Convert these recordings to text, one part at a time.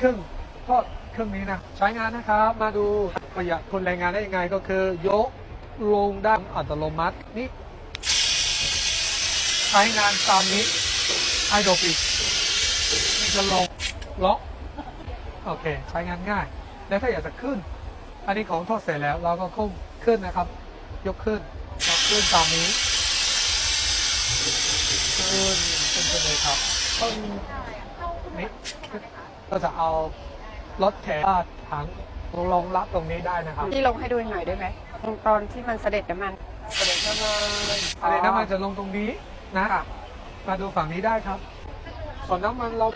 ครึ่งทอดครึ่องนี้นะใช้งานนะครับ มาดูประหยัดคนแรงงานได้ยังไงก็คือ ยกลงด้านอัตโนมัตินี่ใช้งานตามนี้ไฮโดรปิกนี่จะลงล็อกโอเค ใช้งานง่าย แล้วถ้าอยากจะขึ้น อันนี้ของทอดเสร็จแล้ว เราก็คุ้มขึ้นนะครับ ยกขึ้นยกขึ้นตามนี้ขึ้นขึ้นไปเลยครับ ก็จะเอารถแขนถังลงรับตรงนี้ได้นะครับพี่ลงให้ดูหน่อยได้ไหมตรงตอนที่มันเสด็จน้ำมันเสด็จน้ำมันอะไรน้ำมันจะลงตรงนี้นะค่ะมาดูฝั่งนี้ได้ครับ ส่วนน้ำมันเรา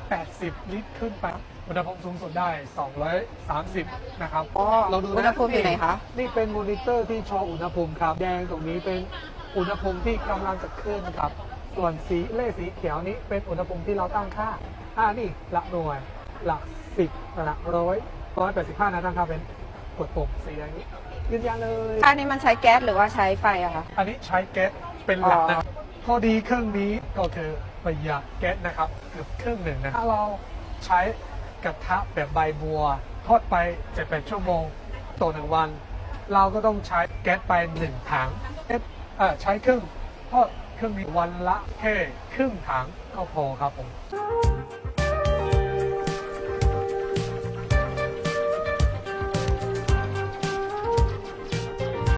180 ลิตรขึ้นไปอุณหภูมิสูงสุดได้ 230 นะครับอ๋อเราดูนะอุณหภูมิอยู่ไหนคะ นี่เป็นมอนิเตอร์ที่โชว์อุณหภูมิครับ แดงตรงนี้เป็นอุณหภูมิที่กำลังจะขึ้นครับ ส่วนสีเลขสีเขียวนี้เป็นอุณหภูมิที่เราตั้งค่า อ่านี่หลักหน่วย หลักสิบหลักร้อยร้อยแปดสิบห้านะตั้งค่าเป็นกดปุ่มสีอย่างนี้ยืนยันเลยอันนี้มันใช้แก๊สหรือว่าใช้ไฟอะคะอันนี้ใช้แก๊สเป็นหลักนะอ๋อข้อดีเครื่องนี้ก็คือประหยัดแก๊สนะครับเกือบครึ่งหนึ่งนะถ้าเราใช้กระทะแบบใบบัว ทอดไป7-8ชั่วโมงต่อหนึ่งวัน เราก็ต้องใช้แก๊สไปหนึ่งถังแก๊สเอ่อใช้เครื่องทอดเครื่องนี้วันละแค่ครึ่งถังก็พอครับผม